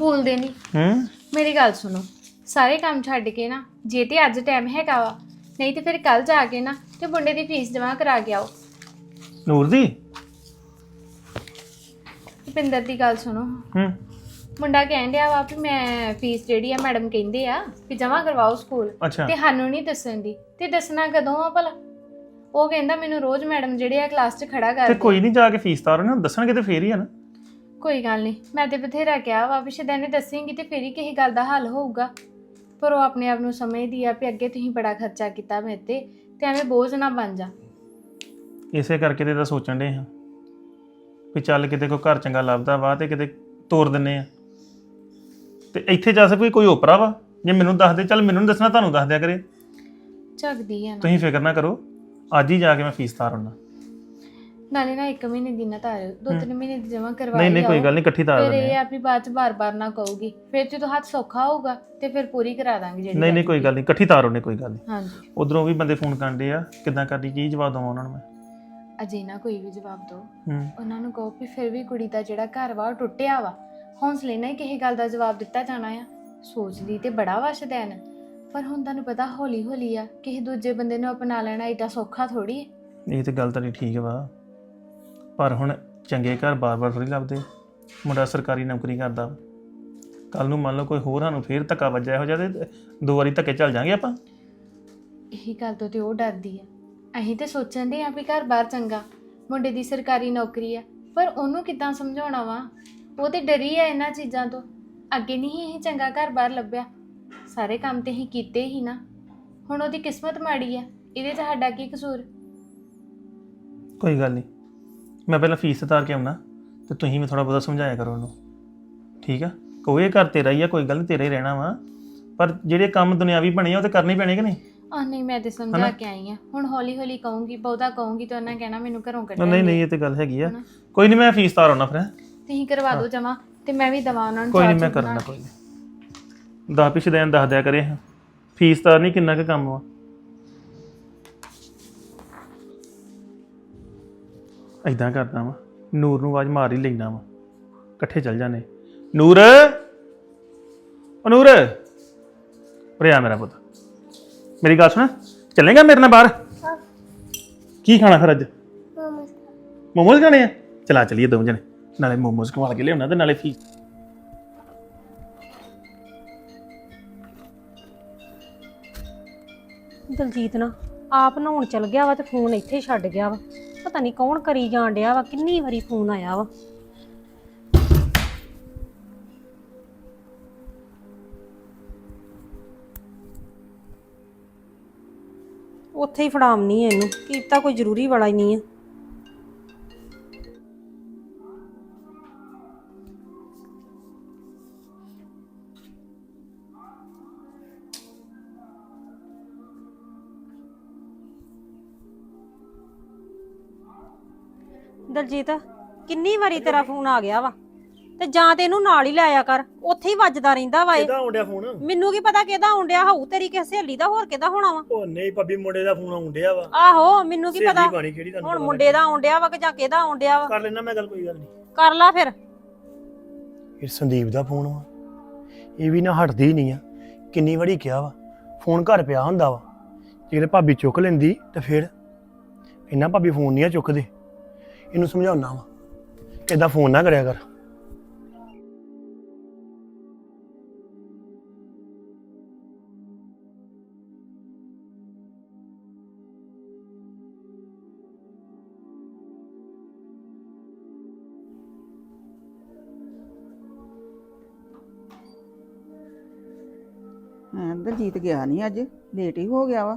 ਬੋਲਦੇ ਨਹੀਂ ਹੂੰ? ਮੇਰੀ ਗੱਲ ਸੁਣੋ। ਸਾਰੇ ਕੰਮ ਛੱਡ ਕੇ ਨਾ ਜੇ ਤੇ ਅੱਜ ਟਾਈਮ ਹੈਗਾ ਵਾ ਨਹੀਂ ਤੇ ਫਿਰ ਕੱਲ ਜਾ ਕੇ ਨਾ ਤੇ ਮੁੰਡੇ ਦੀ ਫੀਸ ਜਮ੍ਹਾਂ ਕਰਾ ਕੇ ਆਓ। ਨੂਰ ਦੀ? ਭਿੰਦਰ ਦੀ ਗੱਲ ਸੁਣੋ। ਹੂੰ। ਮੁੰਡਾ ਕਹਿਣ ਡਿਆ ਵਾ ਵੀ ਮੈਂ ਫੀਸ ਜਿਹੜੀ ਆ ਮੈਡਮ ਕਹਿੰਦੇ ਆ ਵੀ ਜਮ੍ਹਾਂ ਕਰਵਾਓ ਸਕੂਲ। ਅੱਛਾ। ਤੇ ਸਾਨੂੰ ਨਹੀਂ ਦੱਸਣ ਦੀ। ਤੇ ਦੱਸਣਾ ਕਦੋਂ ਆ ਭਲਾ? ਉਹ ਕਹਿੰਦਾ ਮੈਨੂੰ ਰੋਜ਼ ਮੈਡਮ ਜਿਹੜੇ ਆ ਕਲਾਸ 'ਚ ਖੜਾ ਤੇ ਕਰਦੇ ਕੋਈ ਨਹੀਂ ਜਾ ਕੇ ਫੀਸ ਤਾਰੋ ਨਾ ਦੱਸਣਗੇ ਤੇ ਫੇਰ ਹੀ ਆ ਨਾ। ਕੋਈ ਗੱਲ ਨਹੀਂ ਮੈਂ ਤੇ ਬਥੇਰਾ ਕਿਹਾ ਵਾ ਵੀ ਸ਼ਦੈਨੇ ਦੱਸੇਂਗੀ ਤੇ ਫੇਰ ਹੀ ਕਿਸੇ ਗੱਲ ਦਾ ਹੱਲ ਹੋਊਗਾ। ਪਰ ਉਹ ਆਪਣੇ ਆਪ ਨੂੰ ਸਮਝਦੀ ਆ ਵੀ ਅੱਗੇ ਤੁਸੀਂ ਬੜਾ ਖਰਚਾ ਕੀਤਾ ਮੇਰੇ ਤੇ ਤੇ ਐਵੇਂ ਬੋਝ ਨਾ ਬਣ ਜਾ। ਇਸੇ ਕਰਕੇ ਤੇ ਤਾਂ ਸੋਚਣ ਦੇ ਹਾਂ ਵੀ ਚੱਲ ਕਿਤੇ ਕੋਈ ਘਰ ਚੰਗਾ ਲੱਭਦਾ ਵਾ ਤੇ ਕਿਤੇ ਤੋਰ ਦਿੰਨੇ ਆ। ਤੇ ਇੱਥੇ ਜਾ ਸਕੇ ਕੋਈ ਓਪਰਾ ਵਾ? ਜੇ ਮੈਨੂੰ ਦੱਸ ਦੇ ਚੱਲ ਮੈਨੂੰ ਨੀ ਦੱਸਣਾ ਤੁਹਾਨੂੰ ਦੱਸ ਦਿਆ ਕਰੇ। ਝਗਦੀ ਆ ਨਾ। ਤੁਸੀਂ ਫਿਕਰ ਨਾ ਕਰੋ ਅੱਜ ਹੀ ਜਾ ਕੇ ਮੈਂ ਫੀਸ ਤਾਰ ਆਉਣਾ। ਨਾਲੇ ਨਾ ਇੱਕ ਮਹੀਨੇ ਦੀ ਨਾ ਤਾਰ ਦੋ ਤਿੰਨ ਮਹੀਨੇ ਦੀ ਜਮਾ ਕਰਵਾਈ ਨਹੀਂ ਨਹੀਂ ਕੋਈ। ਗੱਲ ਨਹੀਂ ਇਕੱਠੀ ਤਾਰ ਫਿਰ ਦਿੰਦੇ ਇਹ ਆ ਆ ਵੀ ਬਾਅਦ ਚ ਬਾਰ-ਬਾਰ ਨਾ ਕਹੂਗੀ। ਫਿਰ ਜਦੋਂ ਹੱਥ ਸੌਖਾ ਹੋਊਗਾ ਤੇ ਫਿਰ ਪੂਰੀ ਕਰਾ ਦਾਂਗੇ ਜਿਹੜੀ ਨਹੀਂ ਨਹੀਂ ਕੋਈ ਗੱਲ ਨਹੀਂ ਇਕੱਠੀ ਤਾਰ ਉਹਨੇ ਕੋਈ ਗੱਲ ਨਹੀਂ। ਹਾਂਜੀ। ਉਧਰੋਂ ਵੀ ਬੰਦੇ ਫੋਨ ਕਰਦੇ ਆ ਕਿੱਦਾਂ ਕਰਦੀ ਕੀ ਜਵਾਬ ਦਵਾਂ ਉਹਨਾਂ ਨੂੰ ਮੈਂ? ਅਜੇ ਨਾ ਕੋਈ ਵੀ ਜਵਾਬ ਦਿਓ। ਹੂੰ। ਉਹਨਾਂ ਨੂੰ ਕਹੋ ਵੀ ਫਿਰ ਵੀ ਕੁੜੀ ਦਾ ਜਿਹੜਾ ਘਰ ਵਾ ਉਹ ਟੁੱਟਿਆ ਵਾ। ਹੌਸਲੇ ਨਾਲ ਹੀ ਕਿਸੇ ਗੱਲ ਦਾ ਜਵਾਬ ਦਿੱਤਾ ਜਾਣਾ ਆ। ਸੋਚਦੀ ਤੇ ਬੜਾ ਵਸ਼ਦੈਨ ਪਰ ਹੁਣ ਤੁਹਾਨੂੰ ਪਤਾ ਹੌਲੀ ਹੌਲੀ ਆ ਕਿਸੇ ਦੂਜੇ ਬੰਦੇ ਨੂੰ ਅਪਣਾ ਲੈਣਾ ਏਡਾ ਸੌਖਾ ਥੋੜੀ ਇਹ ਤੇ ਗੱਲ ਤਾਂ ਠੀਕ ਵਾ। ਪਰ ਹੁਣ ਚੰਗੇ ਘਰ ਬਾਰ-ਬਾਰ ਥੋੜੀ ਲੱਭਦੇ। ਮੁੰਡਾ ਸਰਕਾਰੀ ਨੌਕਰੀ ਕਰਦਾ। ਕੱਲ ਨੂੰ ਮੰਨ ਲਓ ਕੋਈ ਹੋਰ ਸਾਨੂੰ ਫੇਰ ਧੱਕਾ ਵੱਜਿਆ ਜਿਹਾ ਤੇ ਦੋ ਵਾਰੀ ਧੱਕੇ ਚੱਲ ਜਾਾਂਗੇ ਆਪਾਂ। ਇਹੀ ਗੱਲ ਤੋਂ ਤੇ ਉਹ ਡਰਦੀ ਆ। ਅਸੀਂ ਤੇ ਸੋਚਣ ਦੇ ਆ ਵੀ ਘਰ ਬਾਹਰ ਚੰਗਾ ਮੁੰਡੇ ਦੀ ਸਰਕਾਰੀ ਨੌਕਰੀ ਆ। ਪਰ ਉਹਨੂੰ ਕਿੱਦਾਂ ਸਮਝਾਉਣਾ ਵਾ? ਉਹ ਤੇ ਡਰੀ ਆ ਇਹਨਾਂ ਚੀਜ਼ਾਂ ਤੋਂ। ਅੱਗੇ ਨਹੀਂ ਇਹ ਚੰਗਾ ਘਰ ਬਾਹਰ ਲੱਭਿਆ। ਸਾਰੇ ਕੰਮ ਤੇ ਹੀ ਕੀਤੇ ਹੀ ਨਾ। ਹੁਣ ਉਹਦੀ ਕਿਸਮਤ ਮਾੜੀ ਆ। ਇਹਦੇ 'ਚ ਸਾਡਾ ਕੀ ਕਸੂਰ? ਕੋਈ ਗੱਲ ਨਹੀਂ। ਮੈਂ ਪਹਿਲਾਂ ਫੀਸ ਤਾਰ ਕੇ ਆਉਣਾ ਤੇ ਤੁਸੀਂ ਵੀ ਥੋੜਾ ਬਹੁਤਾ ਸਮਝਾਇਆ ਕਰੋ ਉਹਨੂੰ। ਠੀਕ ਆ? ਕੋਈ ਇਹ ਘਰ ਤੇਰਾ ਹੀ ਆ ਕੋਈ ਗੱਲ ਨਹੀਂ ਤੇਰਾ ਹੀ ਰਹਿਣਾ ਵਾ। ਪਰ ਜਿਹੜੇ ਕੰਮ ਦੁਨਿਆਵੀ ਬਣੇ ਆ ਉਹ ਤੇ ਕਰਨੇ ਹੀ ਪੈਣੇ ਕਿ ਨਹੀਂ? ਆ ਨਹੀਂ ਮੈਂ ਤੇ ਸਮਝਾ ਕੇ ਆਈ ਆ। ਹੁਣ ਹੌਲੀ ਹੌਲੀ ਕਹੂੰਗੀ ਬਹੁਤਾ ਕਹੂੰਗੀ ਤਾਂ ਉਹਨਾਂ ਕਹਿਣਾ ਮੈਨੂੰ ਘਰੋਂ ਨਹੀਂ ਕੱਢਿਆ ਨਹੀਂ ਇਹ ਤੇ ਗੱਲ ਹੈਗੀ ਆ। ਕੋਈ ਨਹੀਂ ਮੈਂ ਫੀਸ ਤਾਰ ਆਉਣਾ ਫਿਰ ਹੈਂ। ਤੁਸੀਂ ਕਰਵਾ ਦਿਓ ਜਮਾ ਤੇ ਮੈਂ ਵੀ ਦਵਾ ਉਹਨਾਂ ਨੂੰ ਕੋਈ ਨਹੀਂ ਚਾਹ ਮੈਂ ਚੂਹ ਕਰਨਾ ਕੋਈ ਨਹੀਂ ਦਸ ਪਿਛੇ ਦਿਨ ਦੱਸ ਦਿਆ ਕਰੇ ਫੀਸ ਤਾਰ ਨਹੀਂ ਕਿੰਨਾ ਕੁ ਕੰਮ ਵਾ? ਐਦਾਂ ਕਰਦਾ ਵਾ ਨੂਰ ਨੂੰ ਆਵਾਜ਼ ਮਾਰ ਹੀ ਲੈਣਾ ਵਾ। ਇਕੱਠੇ ਚੱਲ ਜਾਣੇ ਨੂਰ! ਓ ਨੂਰ! ਉਰੇ ਆ ਮੇਰਾ ਪੁੱਤ। ਮੇਰੀ ਗੱਲ ਸੁਣ ਚੱਲੇਗਾ ਮੇਰੇ ਨਾਲ ਬਾਹਰ? ਕੀ ਖਾਣਾ ਫਿਰ ਅੱਜ? ਮੋਮੋਸ। ਖਾਣੇ ਆ? ਚਲਾ ਚਲੀਏ ਦੋਵੇਂ ਜਣੇ। ਨਾਲੇ ਮੋਮੋਸ ਖਵਾ ਕੇ ਲਿਆਉਣਾ ਤੇ ਨਾਲੇ ਫੀਸ। ਦਲਜੀਤ ਨਾ ਆਪ ਨਹਾਉਣ ਚਲ ਗਿਆ ਵਾ ਤੇ ਫੋਨ ਇੱਥੇ ਹੀ ਛੱਡ ਗਿਆ ਵਾ। ਪਤਾ ਨਹੀਂ ਕੌਣ ਕਰੀ ਜਾਣ ਡਿਆ ਵਾ, ਕਿੰਨੀ ਵਾਰੀ ਫੋਨ ਆਇਆ ਵਾ। ਉੱਥੇ ਹੀ ਫੜਾਮਨੀ ਇਹਨੂੰ, ਕੀਤਾ ਕੋਈ ਜ਼ਰੂਰੀ ਵਾਲਾ ਹੀ ਨਹੀਂ ਆ। ਦਲਜੀਤ ਕਿੰਨੀ ਵਾਰੀ ਤੇਰਾ ਫੋਨ ਆ ਗਿਆ ਵਾ? ਤੇ ਜਾਂ ਤੇ ਇਹਨੂੰ ਨਾਲ ਹੀ ਲਾਇਆ ਕਰ ਉੱਥੇ ਹੀ ਵੱਜਦਾ ਰਹਿੰਦਾ ਵਾ ਇਹ। ਕਿਹਦਾ ਆਉਂਦਿਆ ਫੋਨ? ਮੈਨੂੰ ਕੀ ਪਤਾ ਕਿਹਦਾ ਆਉਂਦਿਆ ਹੋਊ ਤੇਰੀ ਕਿਸੇ ਸਹੇਲੀ ਦਾ ਹੋਰ ਕਿਹਦਾ ਹੋਣਾ ਵਾ? ਉਹ ਨਹੀਂ ਭਾਬੀ ਮੁੰਡੇ ਦਾ ਫੋਨ ਆਉਂਦਿਆ ਵਾ। ਆਹੋ ਮੈਨੂੰ ਕੀ ਪਤਾ ਸਹੇਲੀ ਬਾਣੀ ਕਿਹੜੀ ਤੁਹਾਨੂੰ ਹੁਣ ਪਤਾ ਮੁੰਡੇ ਦਾ ਆਉਂਦਿਆ ਵਾ ਕਿ ਜਾਂ ਕਿਹਦਾ ਆਉਂਦਿਆ ਵਾ? ਕਰ ਲੈਣਾ ਮੈਂ ਗੱਲ ਕੋਈ ਗੱਲ ਨਹੀਂ। ਕਰ ਲਾ ਫਿਰ। ਇਹ ਸੰਦੀਪ ਦਾ ਫੋਨ ਵਾ। ਇਹ ਵੀ ਨਾ ਹਟਦੀ ਨਹੀਂ ਆ। ਕਿੰਨੀ ਵਾਰੀ ਕਿਹਾ ਵਾ ਫੋਨ ਘਰ ਪਿਆ ਹੁੰਦਾ ਵਾ। ਜੇ ਭਾਬੀ ਚੁੱਕ ਲੈਂਦੀ ਤੇ ਫਿਰ ਇੰਨਾ ਭਾਬੀ ਫੋਨ ਨਹੀਂ ਆ ਚੁੱਕਦੇ। ਇਹਨੂੰ ਸਮਝਾਉਣਾ ਵਾ। ਕਿਦਾਂ ਫੋਨ ਨਾ ਕਰਿਆ ਕਰ। ਹਾਂ ਦਲਜੀਤ ਗਿਆ ਨਹੀਂ ਅੱਜ ਲੇਟ ਹੀ ਹੋ ਗਿਆ ਵਾ।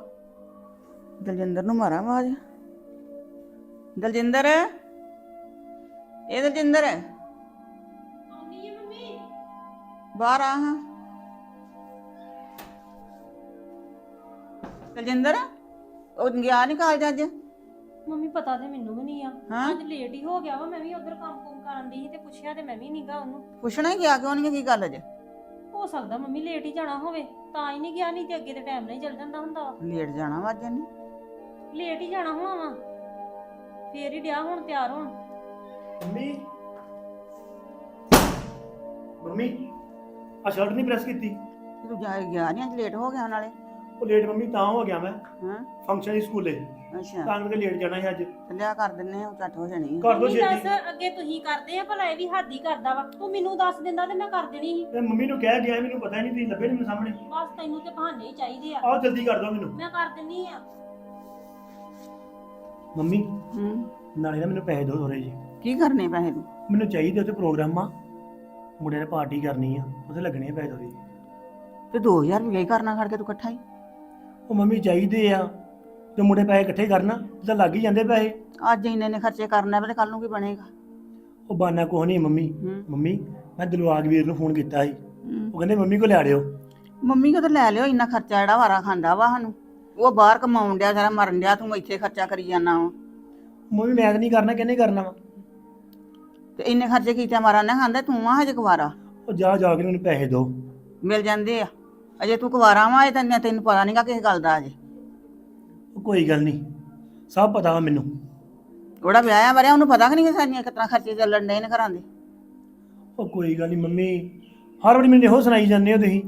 ਦਲਜਿੰਦਰ ਨੂੰ ਮਾਰਾਂ ਆਵਾਜ਼। ਦਲਜਿੰਦਰ! ਇਹ ਆਉਂਦੀ ਹੈ ਮੰਮੀ। ਬਾਹਰ ਆ ਹਾਂ। ਦਲਜਿੰਦਰ ਉਹ ਗਿਆ ਨਹੀਂ ਕਾਲਜ ਅੱਜ? ਮੰਮੀ ਪਤਾ ਤੇ ਮੈਨੂੰ ਵੀ ਨਹੀਂ ਆ। ਹਾਂ। ਅੱਜ ਲੇਟ ਹੀ ਹੋ ਗਿਆ ਵਾ ਮੈਂ ਵੀ ਉਧਰ ਕੰਮ ਕੁਮ ਕਰਨ ਦੀ ਸੀ ਤੇ ਪੁੱਛਿਆ ਤੇ ਮੈਂ ਵੀ ਨਹੀਂਗਾ ਉਹਨੂੰ। ਪੁੱਛਣਾ ਹੀ ਗਿਆ ਕਿਉਂ ਨਹੀਂ ਕੀ ਗੱਲ ਅੱਜ? ਹੋ ਸਕਦਾ ਮੰਮੀ ਲੇਟ ਹੀ ਜਾਣਾ ਹੋਵੇ ਤਾਂ ਹੀ ਨਹੀਂ ਗਿਆ ਨਹੀਂ ਤੇ ਅੱਗੇ ਤੇ ਟਾਈਮ ਨਾਲ ਹੀ ਚੱਲ ਜਾਂਦਾ ਹੁੰਦਾ ਵਾ। ਲੇਟ ਜਾਣਾ ਵਾ ਅੱਜ ਇਹਨੇ? ਲੇਟ ਹੀ ਜਾਣਾ ਹੋਣਾ ਵਾ। ਫੇਰ ਹੀ ਡਿਆ ਹੁਣ ਤਿਆਰ ਹੋਣ। ਮੰਮੀ। ਮੰਮੀ ਆ ਸ਼ਰਟ ਨਹੀਂ ਪ੍ਰੈਸ ਕੀਤੀ? ਤੇ ਜਾ ਗਿਆ ਨਹੀਂ ਅੱਜ ਲੇਟ ਹੋ ਗਿਆ ਨਾਲੇ। ਉਹ ਲੇਟ ਮੰਮੀ ਤਾਂ ਹੋ ਗਿਆ ਮੈਂ। ਹਾਂ? ਫੰਕਸ਼ਨ ਸੀ ਸਕੂਲੇ। ਅੱਛਾ। ਤਾਂ ਕਰਕੇ ਲੇਟ ਜਾਣਾ ਸੀ ਅੱਜ। ਤੇ ਲਿਆ ਕਰ ਦਿੰਨੇ ਆ ਝੱਟ ਹੋ ਜਾਣੀ ਆ। ਕਰ ਦੋ ਛੇਤੀ। ਦੱਸ ਅੱਗੇ ਤੁਸੀਂ ਕਰਦੇ ਆ ਭਲਾ ਇਹ ਵੀ ਹੱਦ ਹੀ ਕਰਦਾ ਵਾ। ਤੂੰ ਮੈਨੂੰ ਦੱਸ ਦਿੰਦਾ ਤੇ ਮੈਂ ਕਰ ਦੇਣੀ ਸੀ। ਤੇ ਮੰਮੀ ਨੂੰ ਕਹਿ ਗਿਆ ਮੈਨੂੰ ਪਤਾ ਹੀ ਨਹੀਂ ਤੁਸੀਂ ਲੱਭੇ ਨਹੀਂ ਸਾਹਮਣੇ। ਬਸ ਤੈਨੂੰ ਤੇ ਬਹਾਨੇ ਹੀ ਚਾਹੀਦੇ ਆ। ਆਓ ਜਲਦੀ ਕਰ ਦਿਓ ਮੈਨੂੰ। ਮੈਂ ਕਰ ਦਿੰਨੀ ਆ। ਮੰਮੀ ਹੂੰ। ਨਾਲੇ ਨਾ ਮੈਨੂੰ ਪੈਸੇ ਦਿਓ ਥੋੜੇ ਜੀ ਕੀ ਕਰਨੇ ਪੈਸੇ ਤੂੰ? ਮੈਨੂੰ ਚਾਹੀਦੇ ਉੱਥੇ ਪ੍ਰੋਗਰਾਮ। ਆ ਮੁੰਡੇ ਨੇ ਪਾਰਟੀ ਕਰਨੀ ਆ ਉੱਥੇ ਲੱਗਣੇ ਆ ਪੈਸੇ ਥੋੜੇ ਤੇ 2000 ਰੁਪਏ ਹੀ ਕਰਨਾ ਖੜ ਕੇ ਤੂੰ ਇਕੱਠਾ ਹੀ। ਉਹ ਮੰਮੀ ਚਾਹੀਦੇ ਆ ਤੇ ਮੁੰਡੇ ਪੈਸੇ ਇਕੱਠੇ ਕਰਨਾ ਤਾਂ ਲੱਗ ਹੀ ਜਾਂਦੇ ਪੈਸੇ। ਅੱਜ ਇੰਨੇ ਨੇ ਖਰਚੇ ਕਰਨਾ ਤੇ ਕੱਲ ਨੂੰ ਕੀ ਬਣੇਗਾ? ਉਹ ਬਾਨਾ ਕੋਹ ਨਹੀਂ ਮੰਮੀ। ਹੂੰ। ਮੰਮੀ ਮੈਂ ਦਿਲਵਾਗ ਵੀਰ ਨੂੰ ਫੋਨ ਕੀਤਾ ਸੀ। ਉਹ ਕਹਿੰਦੇ ਮੰਮੀ ਕੋ ਲਿਆ ਦਿਓ ਮੰਮੀ ਕੋ ਤਾਂ ਲੈ ਲਿਓ ਇੰਨਾ ਖਰਚਾ ਜਿਹੜਾ ਵਾਰਾ ਖਾਂਦਾ ਵਾ ਸਾਨੂੰ। ਉਹ ਬਾਹਰ ਕਮਾਉਣ ਡਿਆ ਸਾਰਾ ਮਰਨ ਡਿਆ ਤੂੰ ਇੱਥੇ ਖਰਚਾ ਕਰੀ ਜਾਂਦਾ ਵਾ। ਮੰਮੀ ਮੈਂ ਤਾਂ ਨਹੀਂ ਕਰਨਾ ਕਿਹਨੇ ਕਰਨਾ ਵਾ? ਤੇ ਇੰਨੇ ਖਰਚੇ ਕੀਤੇ ਮਾਰਾ ਨਾ ਖਾਂਦਾ ਤੂੰ ਆ ਹਜੇ ਕੁਵਾਰਾ। ਉਹ ਜਾ ਜਾ ਕੇ ਮੈਨੂੰ ਪੈਸੇ ਦਿਓ ਮਿਲ ਜਾਂਦੇ ਆ। ਅਜੇ ਤੂੰ ਕੁਵਾਰਾ ਵਾ ਇਹ ਤੈਨੂੰ ਤੈਨੂੰ ਪਤਾ ਨਹੀਂਗਾ ਕਿਸ ਗੱਲ ਦਾ ਅਜੇ। ਉਹ ਕੋਈ ਗੱਲ ਨਹੀਂ ਸਭ ਪਤਾ ਵਾ ਮੈਨੂੰ। ਉਹਦਾ ਵਿਆਹ ਆ ਵਰਿਆ ਉਹਨੂੰ ਪਤਾ ਕਿ ਨਹੀਂ ਸਾਡੀਆਂ ਕਿਤਨਾ ਖਰਚੇ ਚੱਲਣ ਡੇ ਨੇ ਘਰਾਂ ਦੇ? ਉਹ ਕੋਈ ਗੱਲ ਨਹੀਂ ਮੰਮੀ ਹਰ ਵਾਰੀ ਮੈਨੂੰ ਇਹੋ ਸੁਣਾਈ ਜਾਂਦੇ ਹੋ ਤੁਸੀਂ।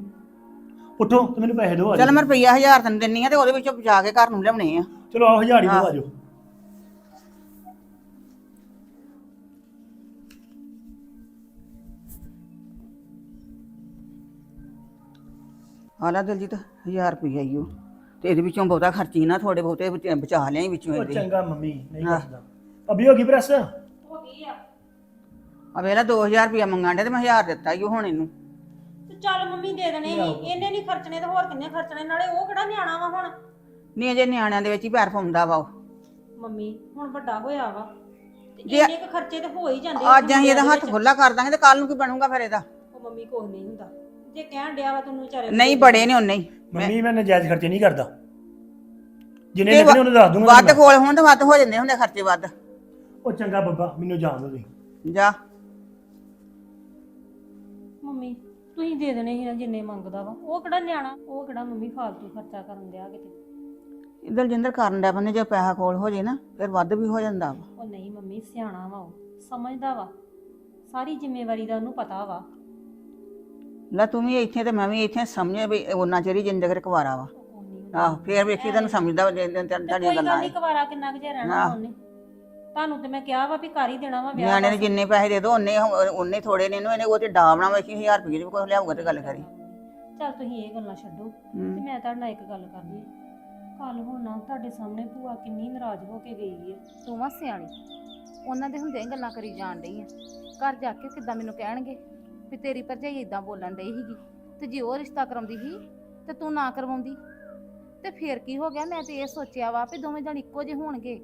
ਉੱਠੋ ਤੇ ਮੈਨੂੰ ਪੈਸੇ ਦਿਓ ਚੱਲ ਮੈਂ ਰੁਪਈਆ 1000 ਤੈਨੂੰ ਦਿੰਨੀ ਆ ਤੇ ਉਹਦੇ ਵਿੱਚੋਂ ਬਚਾ ਕੇ ਘਰ ਨੂੰ ਲਿਆਉਣੇ ਆ। ਚਲੋ ਆਓ ਹਜ਼ਾਰ ਹੀ ਦਿਓ। ਆਜੋ ਹਾਲਾ ਦਿਲਜੀਤ 1000 ਰੁਪਈਆ ਹੀ ਉਹ ਤੇ ਇਹਦੇ ਵਿੱਚੋਂ ਬਹੁਤਾ ਖਰਚੀ ਨਾ ਥੋੜੇ ਬਹੁਤੇ ਬਚ- ਬਚਾ ਲਿਆਈ ਵਿੱਚੋਂ ਉਹ ਇਹਦੇ। ਚੰਗਾ ਮੰਮੀ ਨਹੀਂ ਹਾਂ। ਕਰਦਾ। ਅਭੀ ਹੋ ਗਈ ਪ੍ਰੈਸ? ਹੋ ਗਈ ਆ ਆ ਵੇਲਾ 2000 ਰੁਪਈਆ ਮੰਗਣ ਡੇ ਤੇ ਮੈਂ 1000 ਦਿੱਤਾ ਹੀ ਹੁਣ ਇਹਨੂੰ। ਤੇ ਚੱਲ ਮੰਮੀ ਦੇ ਦੇਣੇ ਸੀ। ਇਹਨੇ ਨਹੀਂ ਖਰਚਣੇ ਤੇ ਹੋਰ ਕਿੰਨੇ ਖਰਚਣੇ? ਨਾਲੇ ਉਹ ਕਿਹੜਾ ਨਿਆਣਾ ਵਾ ਹੁਣ? ਨਹੀਂ ਅਜੇ ਨਿਆਣਿਆਂ ਦੇ ਵਿੱਚ ਹੀ ਪੈਰ ਪਾਉਂਦਾ ਵਾ ਉਹ। ਮੰਮੀ ਹੁਣ ਵੱਡਾ ਹੋਇਆ ਵਾ। ਤੇ ਜੇ- ਇੰਨੇ ਕੁ ਖਰਚੇ ਤੇ ਹੋ ਹੀ ਜਾਂਦੇ ਆ ਅੱਜ ਅਸੀਂ ਇਹਦਾ ਹੱਥ ਖੁੱਲਾ ਕਰ ਦਾਂਗੇ ਤੇ ਕੱਲ ਨੂੰ ਕੀ ਬਣੂਗਾ ਫਿਰ ਇਹਦਾ? ਉਹ ਮੰਮੀ ਕੁਛ ਨਹੀਂ ਹੁੰਦਾ। ਜੇ ਕਹਿਣ ਡਿਆ ਵਾ ਤੈਨੂੰ ਵਿਚਾਰੇ ਨੂੰ ਨਹੀਂ ਬੜੇ ਨੇ ਉਹਨੇ ਹੀ। ਮੰਮੀ ਮੈਂ ਨਜਾਇਜ਼ ਖਰਚੇ ਨਹੀਂ ਕਰਦਾ। ਜਿੰਨੇ ਤੇ ਲੱਗਣੇ ਉਹਨੂੰ ਦੱਸ ਦੂੰਗਾ ਵੱਧ ਕੋਲ ਹੋਣ ਤੇ ਵੱਧ ਹੋ ਜਾਂਦੇ ਹੁੰਦੇ ਖਰਚੇ ਵੱਧ। ਉਹ ਚੰਗਾ ਬੱਬਾ ਮੈਨੂੰ ਜਾਣ ਦਿਓ ਤੁਸੀਂ। ਜਾ। ਮੰਮੀ ਤੁਸੀਂ ਦੇ ਦੇਣੇ ਸੀ ਨਾ ਜਿੰਨੇ ਮੰਗਦਾ ਵਾ। ਉਹ ਕਿਹੜਾ ਨਿਆਣਾ ਉਹ ਕਿਹੜਾ ਮੰਮੀ ਫਾਲਤੂ ਖਰਚਾ ਕਰਨ ਦਿਆ ਕਿਤੇ। ਦਲਜਿੰਦਰ ਕਰਨ ਦਾ ਬੰਦੇ ਜੇ ਪੈਸਾ ਕੋਲ ਹੋ ਜੇ ਨਾ ਫਿਰ ਵੱਧ ਵੀ ਹੋ ਜਾਂਦਾ ਵਾ। ਉਹ ਨਹੀਂ ਮੰਮੀ ਸਿਆਣਾ ਵਾ ਉਹ। ਸਮਝਦਾ ਵਾ। ਸਾਰੀ ਜ਼ਿੰਮੇਵਾਰੀ ਦਾ ਉਹਨੂੰ ਪਤਾ ਵਾ। ਲੈ ਤੂੰ ਵੀ ਇੱਥੇ ਤੇ ਮੈਂ ਵੀ ਇੱਥੇ ਸਮਝੇ ਵੀ ਉਹਨਾਂ ਚਿਰ ਹੀ ਜ਼ਿੰਦਗੀ ਰਕਵਾਰਾ ਵਾ। ਆਹੋ ਫੇਰ ਵੇਖੀ ਤੈਨੂੰ ਸਮਝਦਾ ਵਾ ਤੁਹਾਡੀਆਂ ਕੋਈ ਗੱਲ ਗੱਲਾਂ ਨਹੀਂ ਕੁਵਾਰਾ ਕਿੰਨਾ ਕੁ ਚਿਰ ਰਹਿਣਾ ਵਾ ਉਹਨੇ। ਤੁਹਾਨੂੰ ਤੇ ਮੈਂ ਕਿਹਾ ਵਾ ਵੀ ਕਰ ਹੀ ਦੇਣਾ ਵਾ ਵਿਆਹ ਨਿਆਣੇ ਨੂੰ ਜਿੰਨੇ ਪੈਸੇ ਦੇ ਦੋ ਉਹਨੇ ਉਹਨੇ ਥੋੜੇ ਨੇ ਇਹਨੂੰ ਇਹਨੇ ਉਹ ਤੇ ਡਾਵਣਾ ਵੇਖੀ 1000 ਰੁਪਏ ਦੇ ਕੋਈ ਲਿਆਊਗਾ ਤੇ ਗੱਲ ਕਰੀ। ਚੱਲ ਤੁਸੀਂ ਇਹ ਗੱਲਾਂ ਛੱਡੋ ਤੇ। ਮੈਂ ਤੁਹਾਡੇ ਨਾਲ ਇੱਕ ਗੱਲ ਕਰਨੀ ਕੱਲ ਹੁਣ ਨਾ ਤੁਹਾਡੇ ਸਾਹਮਣੇ ਭੂਆ ਕਿੰਨੀ ਨਾਰਾਜ਼ ਹੋ ਕੇ ਗਈ ਹੈ ਤੂੰ ਵਾ ਸਿਆਣੀ ਉਹਨਾਂ ਦੇ ਹੁੰਦੇ ਗੱਲਾਂ ਕਰੀ ਜਾਣ ਡਈ ਆ। ਘਰ ਜਾ ਕੇ ਕਿੱਦਾਂ ਮੈਨੂੰ ਕਹਿਣਗੇ? ਵੀ ਤੇਰੀ ਭਰਜਾਈ ਇਦਾਂ ਬੋਲਣ ਡਈ ਸੀਗੀ ਤੇ ਜੇ ਉਹ ਰਿਸ਼ਤਾ ਕਰਾਉਂਦੀ ਸੀ ਤੇ ਤੂੰ ਨਾ ਕਰਵਾਉਂਦੀ। ਤੇ ਫੇਰ ਕੀ ਹੋ ਗਿਆ? ਮੈਂ ਤੇ ਇਹ ਸੋਚਿਆ ਵਾ ਵੀ ਦੋਵੇਂ ਜਣ ਇੱਕੋ ਜਿਹੇ ਹੋਣਗੇ।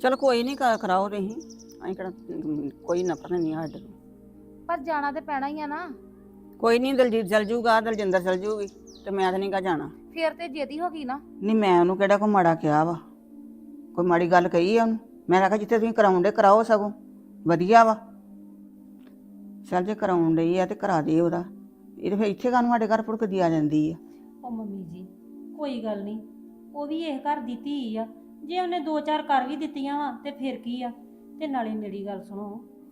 ਚਲ ਕੋਈ ਨਹੀਂ ਕਰਾਓ ਤੁਸੀਂ। ਅਸੀਂ ਕਿਹੜਾ ਅਮ, ਕੋਈ ਨਫ਼ਰਤ ਨਹੀਂ ਸਾਡੇ ਤੋਂ। ਪਰ ਜਾਣਾ ਤੇ ਪੈਣਾ ਹੀ ਆ ਨਾ। ਕੋਈ ਨਹੀਂ ਦਲਜੀਤ ਚਲ ਜੂਗਾ ਦਲਜਿੰਦਰ ਚਲ ਜੂਗੀ ਤੇ ਮੈਂ ਤਾਂ ਨਹੀਂ ਕਾ ਜਾਣਾ। ਫੇਰ ਤੇ ਜੇਦੀ ਹੋ ਗਈ ਨਾ। ਨਹੀਂ ਮੈਂ ਉਹਨੂੰ ਕਿਹੜਾ ਕੋ ਮਾੜਾ ਕਿਹਾ ਵਾ? ਕੋਈ ਮਾੜੀ ਗੱਲ ਕਹੀ ਆ ਉਹਨੂੰ? ਮੈਂ ਕਿਹਾ ਜਿੱਥੇ ਤੁਸੀਂ ਕਰਾਉਂਦੇ ਕਰਾਓ ਸਗੋਂ। ਵਧੀਆ ਵਾ। ਚੱਲ ਜੇ ਕਰਾਉਣ ਡਈ ਆ ਤੇ ਕਰਾ ਦੇ ਉਹਦਾ। ਇਹ ਤੇ ਫਿਰ ਇੱਥੇ ਕਾਨੂੰ ਸਾਡੇ ਘਰ ਭੁੜਕਦੀ ਆ ਜਾਂਦੀ ਆ? ਉਹ ਮੰਮੀ ਜੀ ਕੋਈ ਗੱਲ ਨਹੀਂ। ਉਹ ਵੀ ਇਹ ਘਰ ਦੀ ਧੀ ਆ। ਜੇ ਉਹਨੇ ਦੋ ਚਾਰ ਕਰ ਵੀ ਦਿੱਤੀਆਂ ਵਾ ਤੇ ਫਿਰ ਕੀ ਆ? ਤੇ ਨਾਲੇ ਮੇਰੀ ਗੱਲ ਸੁਣੋ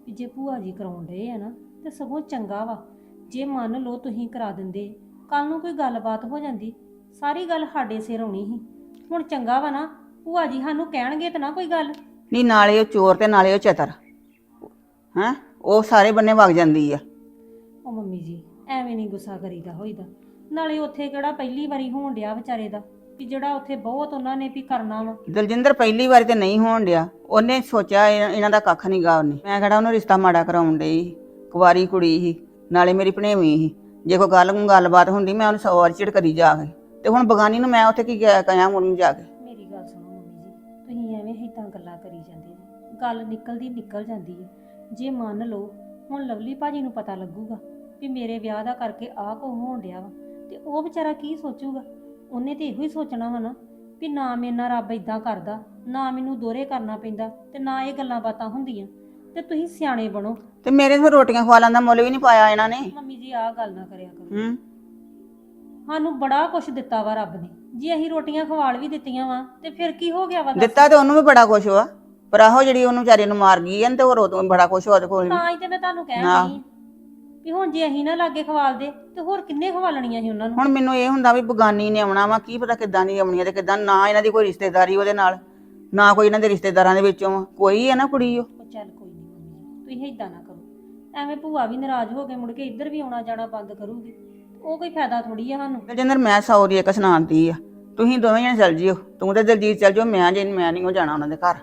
ਵੀ ਜੇ ਭੂਆ ਜੀ ਕਰਾਉਣ ਡਏ ਆ ਨਾ ਤੇ ਸਗੋਂ ਚੰਗਾ ਵਾ। ਜੇ ਮੰਨ ਲਓ ਤੁਸੀਂ ਕਰਾ ਦਿੰਦੇ ਕੱਲ ਨੂੰ ਕੋਈ ਗੱਲਬਾਤ ਹੋ ਜਾਂਦੀ ਸਾਰੀ ਗੱਲ ਸਾਡੇ ਸਿਰ ਆਉਣੀ ਸੀ। ਹੁਣ ਚੰਗਾ ਵਾ ਨਾ ਭੂਆ ਜੀ ਸਾਨੂੰ ਕਹਿਣਗੇ ਤੇ ਨਾ ਕੋਈ ਗੱਲ। ਨਹੀਂ ਨਾਲੇ ਉਹ ਚੋਰ ਤੇ ਨਾਲੇ ਉਹ ਚਤਰ। ਹੈਂ? ਉਹ ਸਾਰੇ ਬੰਨੇ ਵਗ ਜਾਂਦੀ ਆ। ਉਹ ਮੰਮੀ ਜੀ ਐਵੇਂ ਨਹੀਂ ਗੁੱਸਾ ਕਰੀਦਾ ਹੋਈਦਾ। ਨਾਲੇ ਉੱਥੇ ਕਿਹੜਾ ਪਹਿਲੀ ਵਾਰੀ ਹੋਣ ਡਿਆ ਵਿਚਾਰੇ ਦਾ ਕਿ ਜਿਹੜਾ ਉੱਥੇ ਬਹੁਤ ਉਹਨਾਂ ਨੇ ਵੀ ਕਰਨਾ ਵਾ। ਦਲਜਿੰਦਰ ਪਹਿਲੀ ਵਾਰੀ ਤੇ ਨਹੀਂ ਹੋਣ ਡਿਆ। ਉਹਨੇ ਸੋਚਿਆ ਇਹ- ਇਹਨਾਂ ਦਾ ਕੱਖ ਨਹੀਂ ਗਾ ਉਹਨੇ। ਮੈਂ ਕਿਹੜਾ ਉਹਨੂੰ ਰਿਸ਼ਤਾ ਮਾੜਾ ਕਰਾਉਣ ਡਈ। ਕੁਵਾਰੀ ਕੁੜੀ ਸੀ ਨਾਲੇ ਮੇਰੀ ਭਣੇਵੀਂ ਸੀ। ਜੇ ਕੋਈ ਗੱਲ ਗੱਲਬਾਤ ਹੁੰਦੀ ਮੈਂ ਉਹਨੂੰ ਸੌ ਵਾਰ ਝਿੜਕਦੀ ਜਾ ਕੇ। ਤੇ ਹੁਣ ਬਗਾਨੀ ਨੂੰ ਮੈਂ ਉੱਥੇ ਕੀ ਕਹਿ- ਕਹਿਆਂ ਉਹਨੂੰ ਜਾ ਕੇ? ਮੇਰੀ ਗੱਲ ਸੁਣੋ ਮੰਮੀ ਜੀ ਤੁਸੀਂ ਐਵੇਂ ਏਦਾਂ ਗੱਲਾਂ ਕਰੀ ਜਾਂਦੇ ਜੀ ਗੱਲ ਨਿਕਲਦੀ ਨਿਕਲ ਜਾਂਦੀ ਹੈ। ਜੇ ਮੰਨ ਲਓ ਹੁਣ ਲਵਲੀ ਭਾਜੀ ਨੂੰ ਪਤਾ ਲੱਗੂਗਾ ਵੀ ਮੇਰੇ ਵਿਆਹ ਦਾ ਕਰਕੇ ਆਹ ਕੋ ਹੋਣ ਡਿਆ ਵਾ ਤੇ ਉਹ ਵਿਚਾਰਾ ਕੀ ਸੋਚੂਗਾ? ਉਹਨੇ ਤੇ ਇਹੋ ਹੀ ਸੋਚਣਾ ਵਾ ਨਾ ਵੀ ਨਾ ਮੇਰੇ ਨਾਲ ਰੱਬ ਇਦਾਂ ਕਰਦਾ ਨਾ ਮੈਨੂੰ ਦੋਰੇ ਕਰਨਾ ਪੈਂਦਾ ਤੇ ਨਾ ਇਹ ਗੱਲਾਂ ਬਾਤਾਂ ਹੁੰਦੀਆਂ। ਤੇ ਤੁਸੀਂ ਸਿਆਣੇ ਬਣੋ। ਤੇ ਮੇਰੇ ਫਿਰ ਰੋਟੀਆਂ ਖਵਾਲਾਂ ਦਾ ਮੁੱਲ ਵੀ ਨਹੀਂ ਪਾਇਆ ਇਹਨਾਂ ਨੇ। ਮੰਮੀ ਜੀ ਆਹ ਗੱਲ ਨਾ ਕਰਿਆ ਕਰੋ। ਹੂੰ। ਸਾਨੂੰ ਬੜਾ ਕੁਝ ਦਿੱਤਾ ਵਾ ਰੱਬ ਨੇ। ਜੇ ਅਸੀਂ ਰੋਟੀਆਂ ਖਵਾਲ ਵੀ ਦਿੱਤੀਆਂ ਵਾ ਤੇ ਫਿਰ ਕੀ ਹੋ ਗਿਆ ਵਾ ਦੱਸ? ਦਿੱਤਾ ਤੇ ਉਹਨੂੰ ਵੀ ਬੜਾ ਕੁਛ ਵਾ। ਪਰ ਆਹੋ ਜਿਹੜੀ ਉਹਨੂੰ ਵਿਚਾਰੇ ਨੂੰ ਮਾਰ ਗਈ ਐ ਤੇ ਹੋਰ ਉਦੋਂ ਬੜਾ ਕੁਛ ਉਹਦੇ ਕੋਲ। ਤਾਂ ਹੀ ਤੇ ਮੈਂ ਤੁਹਾਨੂੰ ਆਹ। ਨਹੀਂ ਵੀ ਹੁਣ ਜੇ ਅਸੀਂ ਨਾ ਲਾਗੇ ਖਵਾਲਦੇ ਤੇ ਹੋਰ ਕਿੰਨੇ ਖਵਾਲਣੀਆਂ ਸੀ ਉਹਨਾਂ ਨੂੰ ਹੁਣ ਮੈਨੂੰ ਇਹ ਹੁੰਦਾ ਵੀ ਬਗਾਨੀ ਨੇ ਆਉਣਾ ਵਾ ਕੀ ਪਤਾ ਕਿੱਦਾਂ ਦੀ ਆਉਣੀ ਆ ਤੇ ਕਿੱਦਾਂ ਨਾ ਇਹਨਾਂ ਦੀ ਕੋਈ ਰਿਸ਼ਤੇਦਾਰੀ ਉਹਦੇ ਨਾਲ ਨਾ ਕੋਈ ਇਹਨਾਂ ਦੇ ਰਿਸ਼ਤੇਦਾਰਾਂ ਦੇ ਵਿੱਚੋਂ। ਕੋਈ ਹੈ ਨਾ ਕੁੜੀ ਉਹ ਉਹ ਚੱਲ ਕੋਈ ਨਹੀਂ ਮੰਮੀ ਤੁਸੀਂ ਇਦਾਂ ਨਾ ਕਰੋ ਐਵੇਂ ਭੂਆ ਵੀ ਨਾਰਾਜ਼ ਹੋ ਕੇ ਮੁੜ ਕੇ ਇੱਧਰ ਵੀ ਆਉਣਾ ਜਾਣਾ ਬੰਦ ਕਰੂਗੀ ਉਹ ਕੋਈ ਫਾਇਦਾ ਥੋੜੀ ਆ ਸਾਨੂੰ ਜਿੰਦਰ ਮੈਂ ਸੌ ਦੀ ਇੱਕ ਸੁਣਾਉਂਦੀ ਆ ਤੁਸੀਂ ਦੋਵੇਂ ਜਣੇ ਚੱਲ ਜਿਓ ਤੂੰ ਤੇ ਦਲਜੀਤ ਚੱਲ ਜਿਓ ਮੈਂ ਜੇ ਮੈਂ ਨਹੀਂ ਉਹ ਜਾਣਾ ਉਹਨਾਂ ਦੇ ਘਰ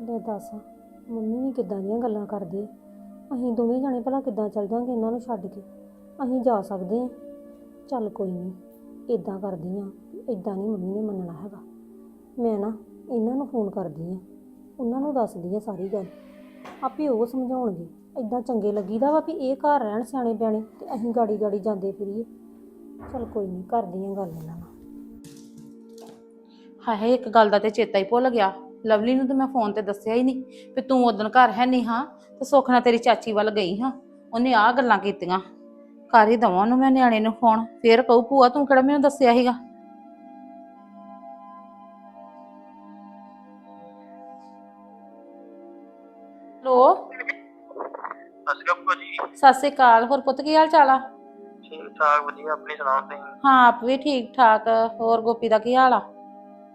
ਲੈ ਦੱਸ, ਮੰਮੀ ਵੀ ਕਿੱਦਾਂ ਦੀਆਂ ਗੱਲਾਂ ਕਰਦੇ? ਅਸੀਂ ਦੋਵੇਂ ਜਾਣੇ ਭਲਾ ਕਿੱਦਾਂ ਚੱਲ ਜਾਂਗੇ ਇਹਨਾਂ ਨੂੰ ਛੱਡ ਕੇ? ਅਸੀਂ ਜਾ ਸਕਦੇ ਹਾਂ? ਚੱਲ ਕੋਈ ਨਹੀਂ ਇਦਾਂ ਕਰਦੀ ਆ ਇਦਾਂ ਨਹੀਂ ਮੰਮੀ ਨੇ ਮੰਨਣਾ ਹੈਗਾ। ਮੈਂ ਨਾ ਇਹਨਾਂ ਨੂੰ ਫੋਨ ਕਰਦੀ ਆ ਉਹਨਾਂ ਨੂੰ ਦੱਸਦੀ ਆ ਸਾਰੀ ਗੱਲ। ਆਪੇ ਉਹ ਸਮਝਾਉਣਗੇ ਇਦਾਂ ਚੰਗੇ ਲੱਗੀਦਾ ਵਾ ਵੀ ਇਹ ਘਰ ਰਹਿਣ ਸਿਆਣੇ ਬਿਆਣੇ ਤੇ ਅਸੀਂ ਗਾੜੀ ਗਾੜੀ ਜਾਂਦੇ ਫਿਰੀਏ। ਚੱਲ ਕੋਈ ਨਹੀਂ, ਕਰਦੀ ਆ ਗੱਲ ਇਹਨਾਂ ਨਾਲ। ਹਾਏ ਇੱਕ ਗੱਲ ਦਾ ਤੇ ਚੇਤਾ ਹੀ ਭੁੱਲ ਗਿਆ। ਲਵਲੀ ਨੂੰ ਤਾਂ ਮੈਂ ਫੋਨ ਤੇ ਦੱਸਿਆ ਹੀ ਨਹੀਂ ਵੀ ਤੂੰ ਉਦੋਂ ਘਰ ਹੈ ਨਹੀਂ ਹਾਂ ਤੇ ਸੁੱਖ ਨਾਲ ਤੇਰੀ ਚਾਚੀ ਵੱਲ ਗਈ ਹਾਂ। ਉਹਨੇ ਆਹ ਗੱਲਾਂ ਕੀਤੀਆਂ। ਕਰ ਹੀ ਦਵਾਂ ਨੂੰ ਮੈਂ ਨਿਆਣੇ ਨੂੰ ਫੋਨ। ਫੇਰ ਕਹੂ ਭੂਆ ਤੂੰ ਕਿਹੜਾ ਮੈਨੂੰ ਦੱਸਿਆ ਸੀਗਾ? ਲੋ ਅਸਕਮ ਭਾਜੀ ਸਤਿ ਸ੍ਰੀ ਅਕਾਲ। ਹੋਰ ਪੁੱਤ ਕੀ ਹਾਲ ਚਾਲ ਆ? ਠੀਕ ਠਾਕ ਵਧੀਆ। ਆਪਣੀ ਸੁਣਾਓ ਤੁਸੀਂ? ਹਾਂ ਆਪ ਵੀ ਠੀਕ ਠਾਕ। ਹੋਰ ਗੋਪੀ ਦਾ ਕੀ ਹਾਲ ਆ?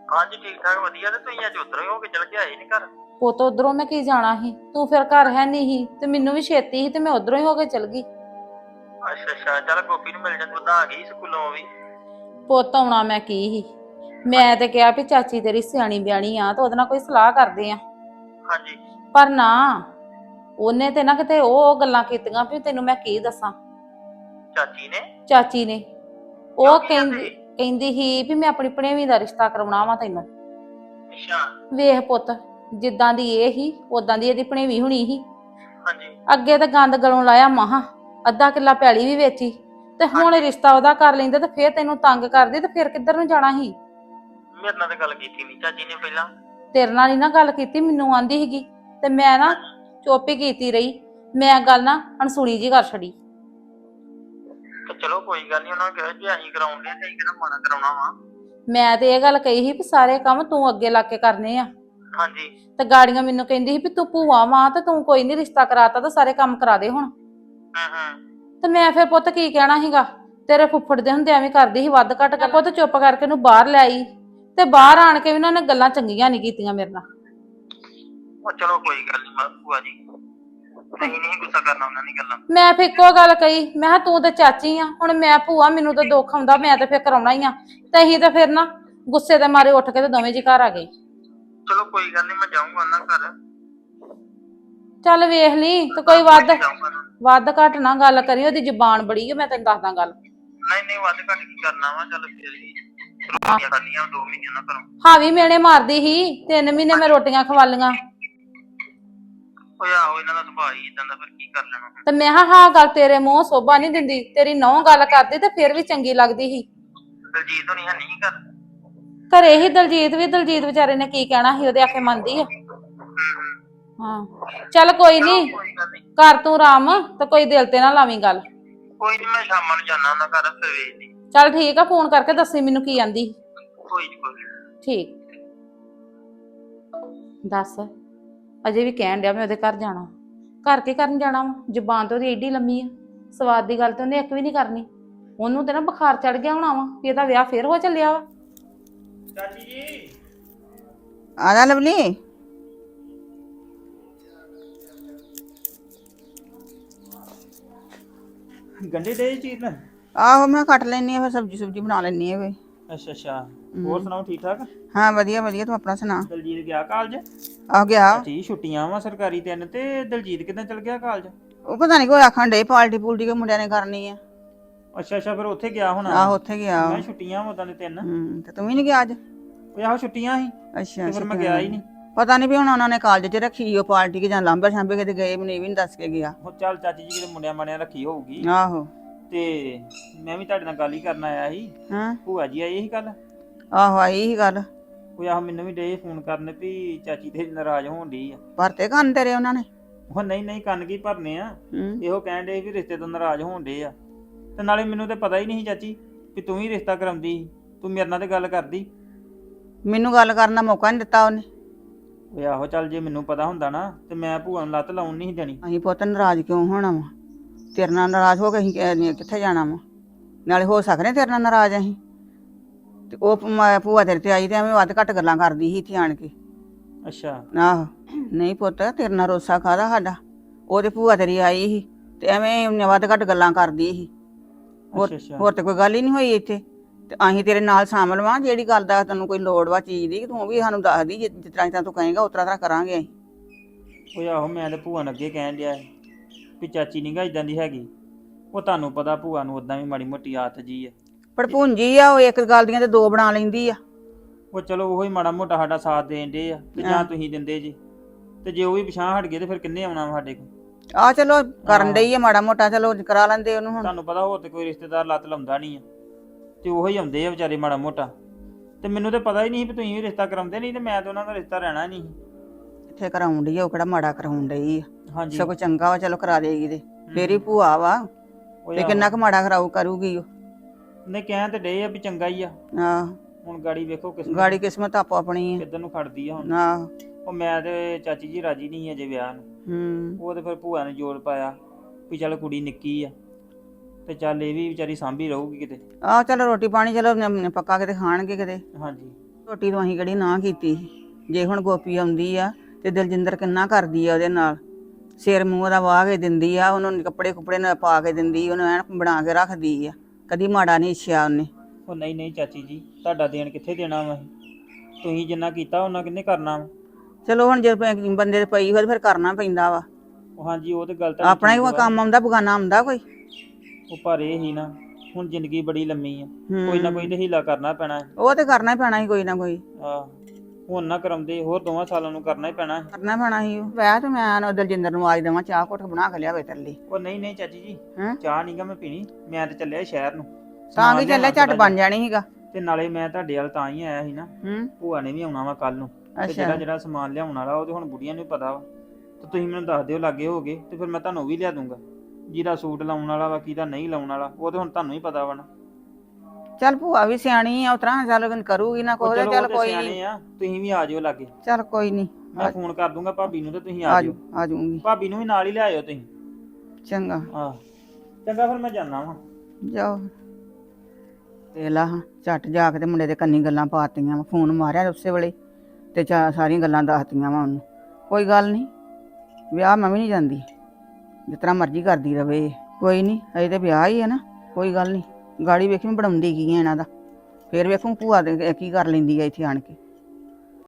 ਹਾਂਜੀ ਠੀਕ ਠਾਕ ਵਧੀਆ ਤੇ ਤੁਸੀਂ ਅੱਜ ਉਧਰੋਂ ਹੀ ਹੋ ਕੇ ਚਲ ਕੇ ਆਏ ਨਹੀਂ ਘਰ? ਪੁੱਤ ਉਧਰੋਂ ਮੈਂ ਕੀ ਜਾਣਾ ਸੀ? ਤੂੰ ਫਿਰ ਘਰ ਹੈ ਨਹੀਂ ਸੀ ਤੇ ਮੈਨੂੰ ਵੀ ਛੇਤੀ ਸੀ ਤੇ ਮੈਂ ਉਧਰੋਂ ਹੀ ਹੋ ਕੇ ਚਲ ਗਈ। ਅੱਛਾ ਅੱਛਾ ਚਲ ਗੋਪੀ ਨੂੰ ਮਿਲ ਜਾਂਦੀ ਉਦਾਂ ਆ ਗਈ ਸਕੂਲੋਂ ਵੀ। ਪੁੱਤ ਆਉਣਾ ਮੈਂ ਕੀ ਸੀ? ਮੈਂ ਤੇ ਕਿਹਾ ਵੀ ਚਾਚੀ ਤੇਰੀ ਸਿਆਣੀ ਬਿਆਣੀ ਆ ਤਾਂ ਉਹਦੇ ਨਾਲ ਕੋਈ ਸਲਾਹ ਕਰਦੇ ਆ। ਹਾਂਜੀ। ਪਰ ਨਾ ਉਹਨੇ ਤੇ ਨਾ ਕਿਤੇ ਉਹ ਗੱਲਾਂ ਕੀਤੀਆਂ ਵੀ ਤੈਨੂੰ ਮੈਂ ਕੀ ਦੱਸਾਂ। ਚਾਚੀ ਨੇ? ਚਾਚੀ ਨੇ। ਉਹ ਕਹਿੰਦੀ? ਕਹਿੰਦੇ? ਸੀ ਵੀ ਮੈਂ ਆਪਣੀ ਭਣੇਵੀਂ ਦਾ ਰਿਸ਼ਤਾ ਕਰਵਾਉਣਾ ਵਾ ਤੈਨੂੰ। ਅੱਛਾ। ਵੇਖ ਪੁੱਤ ਜਿੱਦਾਂ ਦੀ ਇਹ ਸੀ ਉਦਾਂ ਦੀ ਇਹਦੀ ਭਣੇਵੀਂ ਹੁਣੀ ਸੀ। ਹਾਂਜੀ। ਅੱਗੇ ਤਾਂ ਗੰਦ ਗਲੋਂ ਲਾਇਆ ਮਹਾ ਅੱਧਾ ਕਿੱਲਾ ਪੈਲੀ ਵੀ ਵੇਚੀ ਤੇ ਹੁਣ ਰਿਸ਼ਤਾ ਉਹਦਾ ਕਰ ਲੈਂਦੇ ਤੇ ਫੇਰ ਤੈਨੂੰ ਤੰਗ ਕਰਦੀ ਤੇ ਫੇਰ ਕਿੱਧਰ ਨੂੰ ਜਾਣਾ ਸੀ? ਮੇਰੇ ਨਾਲ ਤਾਂ ਗੱਲ ਕੀਤੀ ਨਹੀਂ ਚਾਚੀ ਨੇ ਪਹਿਲਾਂ। ਤੇਰੇ ਨਾਲ ਹੀ ਨਾ ਗੱਲ ਕੀਤੀ ਮੈਨੂੰ ਆਂਦੀ ਸੀਗੀ ਤੇ ਮੈਂ ਨਾ ਚੁੱਪ ਹੀ ਕੀਤੀ ਰਹੀ। ਮੈਂ ਗੱਲ ਨਾ ਅਣਸੁਣੀ ਜੀ ਕਰ ਛੜੀ ਤੇ ਚਲੋ ਕੋਈ ਗੱਲ ਨਹੀਂ ਉਹਨਾਂ ਨੂੰ ਕਿਹਾ ਜੇ ਅਸੀਂ ਕਰਾਉਂਦੇ ਆ ਤੇ ਅਸੀਂ ਕਿਹੜਾ ਮਾਣਾ ਕਰਾਉਣਾ ਵਾ। ਮੈਂ ਤੇ ਇਹ ਗੱਲ ਕਹੀ ਸੀ ਵੀ ਸਾਰੇ ਕੰਮ ਤੂੰ ਅੱਗੇ ਲਾ ਕੇ ਕਰਨੇ ਆ। ਹਾਂਜੀ। ਤੇ ਗਾੜੀਆਂ ਮੈਨੂੰ ਕਹਿੰਦੀ ਸੀ ਵੀ ਤੂੰ ਭੂਆ ਵਾਂ ਤੇ ਤੂੰ ਕੋਈ ਨਹੀਂ ਰਿਸ਼ਤਾ ਕਰਾਤਾ ਤਾਂ ਸਾਰੇ ਕੰਮ ਕਰਾ ਦੇ ਹੁਣ। ਹੂੰ ਹੂੰ। ਤੇ ਮੈਂ ਫਿਰ ਪੁੱਤ ਕੀ ਕਹਿਣਾ ਸੀਗਾ ਤੇਰੇ ਫੁੱਫੜ ਦੇ ਹੁੰਦੇ ਐਵੇਂ ਕਰਦੀ ਸੀ ਵੱਧ ਘੱਟ ਕੇ ਪੁੱਤ ਚੁੱਪ ਕਰਕੇ ਉਹਨੂੰ ਬਾਹਰ ਲੈ ਆਈ ਤੇ ਬਾਹਰ ਆਣ ਕੇ ਵੀ ਉਹਨਾਂ ਨੇ ਗੱਲਾਂ ਚੰਗੀਆਂ ਨਹੀਂ ਕੀਤੀਆਂ ਮੇਰੇ ਨਾਲ। ਉਹ ਚਲੋ ਕੋਈ ਗੱਲ ਨਹੀਂ ਭੂਆ ਜੀ। ਨਹੀਂ ਨਹੀਂ ਗੁੱਸਾ ਕਰਨਾ ਉਹਨਾਂ ਦੀ ਗੱਲਾਂ ਮੈਂ ਫਿਰ ਇੱਕੋ ਗੱਲ ਕਹੀ ਮੈਂ ਕਿਹਾ ਤੂੰ ਤੇ ਚਾਚੀ ਆ ਹੁਣ ਮੈਂ ਭੂਆ ਮੈਨੂੰ ਤਾਂ ਦੁੱਖ ਆਉਂਦਾ ਮੈਂ ਤੇ ਫਿਰ ਕਰਾਉਣਾ ਹੀ ਆ। ਤੇ ਅਸੀਂ ਤਾਂ ਫਿਰ ਨਾ ਗੁੱਸੇ ਦੇ ਮਾਰੇ ਉੱਠ ਕੇ ਤੇ ਦੋਵੇਂ ਜੀ ਘਰ ਆ ਗਏ। ਚਲੋ ਕੋਈ ਗੱਲ ਨਹੀਂ ਮੈਂ ਜਾਊਂਗਾ ਉਹਨਾਂ ਘਰ। ਚੱਲ ਵੇਖ ਲਈ ਤੇ ਕੋਈ ਵੱਧ ਜਾਊਂਗਾ ਨਾ। ਵੱਧ ਘੱਟ ਨਾ ਗੱਲ ਕਰੀ ਉਹਦੀ ਜ਼ੁਬਾਨ ਬੜੀ ਆ ਮੈਂ ਤੈਨੂੰ ਦੱਸਦਾ ਗੱਲ। ਨਹੀਂ ਨਹੀਂ ਵੱਧ ਘੱਟ ਕੀ ਕਰਨਾ ਵਾ ਚੱਲ ਫਿਰ ਵੀ। ਰੋਟੀਆਂ ਖਾਣੀਆਂ ਦੋ ਮਹੀਨੇ ਨਾ ਕਰੋ ਹਾਵੀ ਮੇਣੇ ਮਾਰਦੀ ਸੀ ਤਿੰਨ ਮਹੀਨੇ ਮੈਂ ਰੋਟੀਆਂ ਖਵਾਲੀਆਂ ਓਏ ਆਹੋ ਇਹਨਾਂ ਦਾ ਸੁਭਾਅ ਹੀ ਇਦਾਂ ਦਾ ਫਿਰ ਕੀ ਕਰ ਲੈਣਾ ਤੇ ਮੈਂ ਕਿਹਾ ਹਾਂ ਗੱਲ ਤੇਰੇ ਮੂੰਹ ਸੋਭਾ ਨਹੀਂ ਦਿੰਦੀ ਤੇਰੀ ਨੌ ਗੱਲ ਕਰਦੀ ਤੇ ਫਿਰ ਵੀ ਚੰਗੀ ਲੱਗਦੀ ਸੀ। ਦਲਜੀਤ ਹੋਣੀ ਹੈ ਨਹੀਂ ਕਰ ਘਰੇ? ਹੀ ਦਲਜੀਤ ਵੀ ਦਲਜੀਤ ਵਿਚਾਰੇ ਨੇ ਕੀ ਕਹਿਣਾ ਸੀ ਉਹਦੇ ਆਖੇ ਮੰਨਦੀ ਆ। ਹਾਂ। ਚੱਲ ਕੋਈ ਨਹੀਂ ਕੋਈ ਗੱਲ ਨਹੀਂ ਕਰ ਤੂੰ ਰਾਮ ਤੇ ਕੋਈ ਦਿਲ ਤੇ ਨਾ ਲਾਵੀਂ ਗੱਲ। ਕੋਈ ਨਹੀਂ ਮੈਂ ਸ਼ਾਮਾਂ ਨੂੰ ਜਾਣਾ ਉਹਨਾਂ ਘਰ ਫਿਰ ਵੇਚਦੀ ਚੱਲ ਠੀਕ ਆ ਫੋਨ ਕਰਕੇ ਦੱਸੀ ਮੈਨੂੰ ਕੀ ਆਂਦੀ। ਕੋਈ ਨਹੀਂ ਕੋਈ ਨੀ। ਠੀਕ। ਦੱਸ। ਅਜੇ ਵੀ ਕਹਿਣ ਡਿਆ ਮੈਂ ਉਹਦੇ ਘਰ ਜਾਣਾ। ਘਰ ਕੀ ਕਰਨ ਜਾਣਾ ਜ਼ੁਬਾਨ ਤੇ ਉਹਦੀ ਏਡੀ ਲੰਮੀ ਆ। ਸਵਾਦ ਦੀ ਗੱਲ ਤੇ ਉਹਨੇ ਇੱਕ ਵੀ ਨਹੀਂ ਕਰਨੀ। ਉਹਨੂੰ ਤੇ ਨਾ ਬੁਖਾਰ ਚੜ ਗਿਆ ਹੋਣਾ ਵਾ ਵੀ ਇਹਦਾ ਵਿਆਹ ਫੇਰ ਹੋ ਚੱਲਿਆ ਵਾ। ਚਾਚੀ ਜੀ। ਆ ਜਾ ਲਵਲੀ। ਗੰਡੇ ਦੇ ਚੀਜ਼ ਨਾ ਆਹੋ ਮੈਂ ਕੱਟ ਲੈਣੀ ਆ ਫਿਰ ਸਬਜੀ ਸੁਬਜੀ ਬਣਾ ਲੈਣੀ ਆ ਵੇ ਅੱਛਾ ਅੱਛਾ। ਹੋਰ ਸੁਣਾਓ ਠੀਕ ਠਾਕ? ਹਾਂ ਵਧੀਆ ਵਧੀਆ। ਤੂੰ ਆਪਣਾ ਸੁਣਾ। ਦਲਜੀਤ ਗਿਆ ਕਾਲਜ? ਆ ਗਿਆ। ਠੀਕ ਛੁੱਟੀਆਂ ਵਾ ਸਰਕਾਰੀ ਤਿੰਨ ਤੇ ਦਲਜੀਤ ਕਿਦਾਂ ਚਲ ਗਿਆ ਕਾਲਜ ਉਹ ਪਤਾ ਨਹੀਂ ਕੋਈ ਆਖਣ ਡੇ ਪਾਰਟੀ ਪੂਲਟੀ ਕੇ ਮੁੰਡਿਆਂ ਨੇ ਕਰਨੀ ਆ। ਅੱਛਾ ਅੱਛਾ ਫਿਰ ਉੱਥੇ ਗਿਆ ਹੋਣਾ। ਆਹੋ ਉੱਥੇ ਗਿਆ। ਮੈਂ ਛੁੱਟੀਆਂ ਉਦਾਂ ਦੇ ਤਿੰਨ। ਹੂੰ ਤੇ ਤੂੰ ਵੀ ਨਹੀਂ ਗਿਆ ਅੱਜ? ਉਹ ਆਹੋ ਛੁੱਟੀਆਂ ਸੀ। ਅੱਛਾ ਤੇ ਫਿਰ ਮੈਂ ਗਿਆ ਹੀ ਨਹੀਂ ਪਤਾ ਨਹੀਂ ਵੀ ਹੁਣ ਉਹਨਾਂ ਨੇ ਕਾਲਜ 'ਚ ਰੱਖੀ ਉਹ ਪਾਰਟੀ ਕਿ ਜਾਂ ਲਾਂਬੇ ਛਾਂਬੇ ਕਿਤੇ ਗਏ ਮੈਨੂੰ ਇਹ ਵੀ ਨਹੀਂ ਦੱਸ ਕੇ ਗਿਆ। ਉਹ ਚੱਲ ਚਾਚੀ ਜੀ ਕਿਤੇ ਮੁੰਡਿਆਂ ਮਾਣਿਆਂ ਰੱਖੀ ਹੋਊਗੀ। ਆਹੋ। ਤੇ ਮੈਂ ਵੀ ਤੁਹਾਡੇ ਨਾਲ ਗੱਲ ਹੀ ਕਰਨ ਆਇਆ ਸੀ। ਹਾਂ। ਭੂਆ ਜੀ ਆਈ ਸੀ ਕੱਲ ਆਹੋ ਆਈ ਹੀ ਗੱਲ ਉਹ ਆਹ ਮੈਨੂੰ ਵੀ ਡੇ ਫੋਨ ਕਰਨ ਵੀ ਚਾਚੀ ਤੇ ਨਾਰਾਜ਼ ਹੋਣ ਡਈ ਆ। ਭਰਤੇ ਕੰਨ ਤੇਰੇ ਉਹਨਾਂ ਨੇ? ਉਹ ਨਹੀਂ ਨਹੀਂ ਕੰਨ ਕੀ ਭਰਨੇ ਆ? ਹੂੰ। ਇਹੋ ਕਹਿਣ ਡੇ ਵੀ ਰਿਸ਼ਤੇ ਤੋਂ ਨਾਰਾਜ਼ ਹੋਣ ਡੇ ਆ। ਤੇ ਨਾਲੇ ਮੈਨੂੰ ਤੇ ਪਤਾ ਹੀ ਨਹੀਂ ਸੀ ਚਾਚੀ ਵੀ ਤੂੰ ਹੀ ਰਿਸ਼ਤਾ ਕਰਾਉਂਦੀ ਸੀ ਤੂੰ ਮੇਰੇ ਨਾਲ ਤੇ ਗੱਲ ਕਰਦੀ। ਮੈਨੂੰ ਗੱਲ ਕਰਨ ਦਾ ਮੌਕਾ ਨਹੀਂ ਦਿੱਤਾ ਉਹਨੇ। ਓਏ ਆਹੋ ਚੱਲ ਜੇ ਮੈਨੂੰ ਪਤਾ ਹੁੰਦਾ ਨਾ ਤੇ ਮੈਂ ਭੂਆ ਨੂੰ ਲੱਤ ਲਾਉਣ ਨਹੀਂ ਸੀ ਦੇਣੀ। ਅਸੀਂ ਪੁੱਤ ਨਾਰਾਜ਼ ਕਿਉਂ ਹੋਣਾ ਵਾ? ਤੇਰੇ ਨਾਲ ਨਾਰਾਜ਼ ਹੋ ਕੇ ਅਸੀਂ ਕਿ- ਕਿੱਥੇ ਜਾਣਾ ਵਾ? ਨਾਲੇ ਹੋ ਸਕਦੇ ਤੇਰੇ ਨਾਲ ਨਾਰਾਜ਼ ਅਸੀਂ? ਤੇ ਉਹ ਭ- ਭੂਆ ਤੇਰੇ ਤੇ ਆਈ ਤੇ ਐਵੇਂ ਵੱਧ ਘੱਟ ਗੱਲਾਂ ਕਰਦੀ ਸੀ ਇੱਥੇ ਆਣ ਕੇ। ਅੱਛਾ। ਆਹੋ। ਨਹੀਂ ਪੁੱਤ ਤੇਰੇ ਨਾਲ ਰੋਸਾ ਖਾਦਾ ਸਾਡਾ? ਉਹ ਤੇ ਭੂਆ ਤੇਰੀ ਆਈ ਸੀ ਤੇ ਐਵੇਂ ਉਹਨੇ ਵੱਧ ਘੱਟ ਗੱਲਾਂ ਕਰਦੀ ਸੀ। ਹੋਰ ਅੱਛਾ ਅੱਛਾ। ਹੋਰ ਤੇ ਕੋਈ ਗੱਲ ਹੀ ਨਹੀਂ ਹੋਈ ਇੱਥੇ। ਤੇ ਅਸੀਂ ਤੇਰੇ ਨਾਲ ਸ਼ਾਮਲ ਵਾਂ ਜਿਹੜੀ ਗੱਲ ਦਾ ਤੈਨੂੰ ਕੋਈ ਲੋੜ ਵਾ ਚੀਜ਼ ਦੀ ਤੂੰ ਵੀ ਸਾਨੂੰ ਦੱਸ ਦੀ ਜਿਸ ਜਿਸ ਤਰ੍ਹਾਂ ਤਾਂ ਤੂੰ ਕਹੇਂਗਾ ਉਸ ਤਰ੍ਹਾਂ ਤਰ੍ਹਾਂ ਕਰਾਂਗੇ ਅਸੀਂ। ਓਏ ਆਹੋ ਮੈਂ ਤੇ ਭੂਆ ਨੂੰ ਅੱਗੇ ਕਹਿਣ ਡਿਆ ਸੀ ਵੀ ਚਾਚੀ ਨੀਗਾ ਇਦਾਂ ਦੀ ਹੈਗੀ। ਉਹ ਤੁਹਾਨੂੰ ਪਤਾ ਭੂਆ ਨੂੰ ਉਦਾਂ ਵੀ ਮਾੜੀ ਮੋਟੀ ਆਦਤ ਜੀ ਆ। ਪਰ ਭੁੰਜੀ ਆ ਉਹ ਇੱਕ ਗੱਲ ਦੀਆਂ ਤੇ ਦੋ ਬਣਾ ਲੈਂਦੀ ਆ। ਉਹ ਚਲੋ ਉਹੀ ਮਾੜਾ ਮੋਟਾ ਸਾਡਾ ਸਾਥ ਦੇਣ ਦੇ ਆ ਤੇ ਜਾਂ। ਤੁਸੀਂ ਦਿੰਦੇ ਜੀ। ਤੇ ਜੇ ਉਹ ਵੀ ਪਿਛਾਂ ਹਟ ਗਏ ਤੇ ਫਿਰ ਕਿੰਨੇ ਆਉਣਾ ਵਾ ਸਾਡੇ ਕੋਲ? ਆ ਚਲੋ ਕਰਨ। ਡਈ ਆ ਮਾੜਾ ਮੋਟਾ ਚਲੋ ਕਰਾ ਲੈਂਦੇ ਉਹਨੂੰ ਹੁਣ। ਤੁਹਾਨੂੰ ਪਤਾ ਹੋਰ ਤੇ ਕੋਈ ਰਿਸ਼ਤੇਦਾਰ ਲੱਤ ਲਾਉਂਦਾ ਨਹੀਂ ਆ। ਤੇ ਉਹੀ ਆਉਂਦੇ ਆ ਵਿਚਾਰੇ ਮਾੜਾ ਮੋਟਾ। ਤੇ ਮੈਨੂੰ ਤੇ ਪਤਾ ਹੀ ਨਹੀਂ ਸੀ ਵੀ ਤੁਸੀਂ ਵੀ ਰਿਸ਼ਤਾ ਕਰਾਉਂਦੇ ਨਹੀਂ ਤੇ ਮੈਂ ਤੇ ਉਹਨਾਂ ਦਾ ਰਿਸ਼ਤਾ ਰਹਿਣਾ ਨਹੀਂ। ਇੱਥੇ ਕਰਾਉਣ ਡਈ ਆ ਉਹ ਕਿਹੜਾ ਮਾੜਾ ਕਰਾਉਣ ਡਈ ਆ। ਹਾਂਜੀ। ਸਗੋਂ ਚੰਗਾ ਵਾ ਚਲੋ ਕਰਾ ਦੇਗੀ ਤੇ। ਫੇਰ ਹੀ ਭੂਆ ਵਾ। ਉਹ ਤੇ ਕਿੰਨਾ ਕੁ ਮਾੜਾ ਕਰਾਉ ਕਰੂਗੀ ਉਹ। ਨੇ ਕਹਿਣ ਤੇ ਡੇ ਆ ਵੀ ਚੰਗਾ ਹੀ ਆ। ਆਹ। ਹੁਣ ਗਾੜੀ ਵੇਖੋ ਕਿਸ ਗਾੜੀ ਕਿਸਮਤ ਆਪੋ ਆਪਣੀ ਆ। ਕਿੱਧਰ ਨੂੰ ਖੜਦੀ ਆ ਹੁਣ। ਆਹ। ਉਹ ਮੈਂ ਤੇ ਚਾਚੀ ਜੀ ਰਾਜੀ ਨਹੀਂ ਅਜੇ ਵਿਆਹ ਨੂੰ। ਹੂੰ। ਉਹ ਤੇ ਫਿਰ ਭੂਆ ਨੇ ਜੋਰ ਪਾਇਆ ਵੀ ਚੱਲ ਕੁੜੀ ਨਿੱਕੀ ਆ। ਤੇ ਚੱਲ ਇਹ ਵੀ ਵਿਚਾਰੀ ਸਾਂਭੀ ਰਹੂਗੀ ਕਿਤੇ। ਆਹ ਚਲੋ ਰੋਟੀ ਪਾਣੀ ਚਲੋ ਨ- ਨ- ਪੱਕਾ ਕਿਤੇ ਖਾਣਗੇ ਕਿਤੇ। ਹਾਂਜੀ। ਰੋਟੀ ਤੋਂ ਅਸੀਂ ਕਿਹੜੀ ਨਾ ਕੀਤੀ ਸੀ। ਜੇ ਹੁਣ ਗੋਪੀ ਆਉਂਦੀ ਆ ਤੇ ਦਿਲਜਿੰਦਰ ਕਿੰਨਾ ਕਰਦੀ ਆ ਉਹਦੇ ਨਾਲ। ਸਿਰ ਮੂੰਹ ਉਹਦਾ ਵਾਹ ਕੇ ਦਿੰਦੀ ਆ ਉਹਨੂੰ ਕੱਪੜੇ ਕੁਪੜੇ ਨਾਲ ਪਾ ਕੇ ਦਿੰਦੀ ਉਹਨੂੰ ਐਨ ਬਣਾ ਕੇ ਰੱਖਦੀ ਆ। ਕਦੀ ਮਾੜਾ ਨਹੀਂ ਇੱਛਿਆ ਉਹਨੇ। ਉਹ ਨਹੀਂ ਨਹੀਂ ਚਾਚੀ ਜੀ ਤੁਹਾਡਾ ਦੇਣ ਕਿੱਥੇ ਦੇਣਾ ਵਾ ਅਸੀਂ? ਤੁਸੀਂ ਜਿੰਨਾ ਕੀਤਾ ਉਹਨਾਂ ਕਿੰਨੇ ਕਰਨਾ ਵਾ? ਚਲੋ ਹੁਣ ਜੇ ਪ- ਬੰਦੇ ਤੇ ਪਈ ਹੋਏ ਤੇ ਫਿਰ ਕਰਨਾ ਪੈਂਦਾ ਵਾ। ਉਹ ਹਾਂਜੀ ਉਹ ਤੇ ਗੱਲ ਤਾਂ ਆਪਣਾ ਹੀ ਕੋਈ ਕੰਮ ਆਉਂਦਾ ਬਗਾਨਾ ਆਉਂਦਾ ਕੋਈ? ਉਹ ਪਰ ਇਹ ਹੀ ਨਾ ਹੁਣ ਜ਼ਿੰਦਗੀ ਬੜੀ ਲੰਮੀ ਆ। ਕੋਈ ਨਾ ਕੋਈ ਤੇ ਹੀਲਾ ਕਰਨਾ ਪੈਣਾ। ਹੈ। ਉਹ ਤੇ ਕਰਨਾ ਹੀ ਪੈਣਾ ਸੀ ਕੋਈ ਨਾ ਕੋਈ। ਆਹ। ਹੁਣ ਨਾ ਕਰਾਉਂਦੇ ਹੋਰ ਦੋਵਾਂ ਸਾਲਾਂ ਨੂੰ ਕਰਨਾ ਹੀ ਪੈਣਾ ਹੈ। ਕਰਨਾ ਪੈਣਾ ਸੀ। ਵੈਸੇ ਤੇ ਮੈਂ ਨਾ ਦਲਜਿੰਦਰ ਨੂੰ ਆਜ ਦੇਵਾਂ ਚਾਹ ਘੁੱਟ ਬਣਾ ਕੇ ਲਿਆਵੇ ਤੱਲੀ ਉਹ ਨਹੀਂ ਨਹੀਂ ਚਾਚੀ ਜੀ ਹੈਂ? ਚਾਹ ਨਹੀਂਗਾ ਮੈਂ ਪੀਣੀ ਮੈਂ ਤੇ ਚੱਲਿਆ ਸ਼ਹਿਰ ਨੂੰ। ਤਾਂ ਸਮਾਨ ਵੀ ਚੱਲੇ ਲਿਆਉਣਾ ਝੱਟ ਥੋੜ੍ਹਾ ਬਣ ਜਾਣੀ ਸੀਗਾ। ਜਿਹਾ। ਤੇ ਨਾਲੇ ਮੈਂ ਤੁਹਾਡੇ ਵੱਲ ਤਾਂ ਹੀ ਆਇਆ ਸੀ ਨਾ। ਹੂੰ। ਭੂਆ ਨੇ ਵੀ ਆਉਣਾ ਵਾ ਕੱਲ ਨੂੰ। ਤੇ ਅੱਛਾ। ਜਿਹੜਾ ਜਿਹੜਾ ਸਮਾਨ ਲਿਆਉਣ ਵਾਲਾ ਉਹ ਤੇ ਹੁਣ ਬੁੜੀਆਂ ਨੂੰ ਹੀ ਪਤਾ ਵਾ। ਤੇ ਤੁਸੀਂ ਮੈਨੂੰ ਦੱਸ ਦਿਓ ਲਾਗੇ ਹੋਗੇ ਤੇ ਫਿਰ ਮੈਂ ਤੁਹਾਨੂੰ ਉਹ ਵੀ ਲਿਆ ਦੂੰਗਾ। ਜਿਹਦਾ ਸੂਟ ਲਾਉਣ ਵਾਲਾ ਵਾ ਕਿਹਦਾ ਨਹੀਂ ਲਾਉਣ ਵਾਲਾ ਉਹ ਤੇ ਹੁਣ ਤੁਹਾਨੂੰ ਹੀ ਪਤਾ ਵਾ ਨਾ। ਚੱਲ ਭੂਆ ਵੀ ਸਿਆਣੀ ਆ ਉਤਰਾ ਚੱਲ ਕਰੂਗੀ ਨਾ ਉਹ ਕੋਈ ਚਲੋ ਚੱਲ ਉਹ ਤੇ ਕੋਈ ਸਿਆਣੇ ਆ ਤੁਸੀਂ ਵੀ ਆ ਜਿਓ ਲਾਗੇ। ਚੱਲ ਕੋਈ ਨਹੀਂ ਮੈਂ ਫੋਨ ਕਰ ਦੂੰਗਾ ਭਾਬੀ ਨੂੰ ਤੇ ਤੁਸੀਂ ਆ ਆ ਜਿਓ। ਆ ਜੂਗੀ ਭਾਬੀ ਨੂੰ ਵੀ ਨਾਲ ਹੀ ਲਿਆਇਓ ਤੁਸੀਂ। ਚੰਗਾ। ਆਹ ਚੰਗਾ ਫਿਰ ਮੈਂ ਜਾਣਾ ਵਾਂ। ਜਾਓ। ਤੇ ਲਾ ਜਾ ਕੇ ਤੇ ਮੁੰਡੇ ਦੇ ਕੰਨੀ ਗੱਲਾਂ ਪਾਤੀਆਂ ਵਾ ਫੋਨ ਮਾਰਿਆ ਉਸੇ ਵੇਲੇ ਤੇ ਚਾ ਸਾਰੀਆਂ ਗੱਲਾਂ ਦੱਸਤੀਆਂ ਵਾ ਉਹਨੂੰ। ਕੋਈ ਗੱਲ ਨਹੀਂ ਵਿਆਹ ਮੈਂ ਵੀ ਨਹੀਂ ਜਾਂਦੀ। ਜਿਸ ਤਰ੍ਹਾਂ ਮਰਜ਼ੀ ਕਰਦੀ ਰਵੇ। ਕੋਈ ਨਹੀਂ ਅਜੇ ਤੇ ਵਿਆਹ ਹੀ ਹੈ ਨਾ ਕੋਈ ਗੱਲ ਨਹੀਂ ਗਾੜੀ ਵੇਖੀ ਮੈਂ ਬਣਾਉਂਦੀ ਕੀ ਹੈ ਇਹਨਾਂ ਦਾ। ਫੇਰ ਵੇਖੂ ਭੂਆ ਦੇ ਕੀ ਕਰ ਲੈਂਦੀ ਆ ਇੱਥੇ ਆਣ ਕੇ।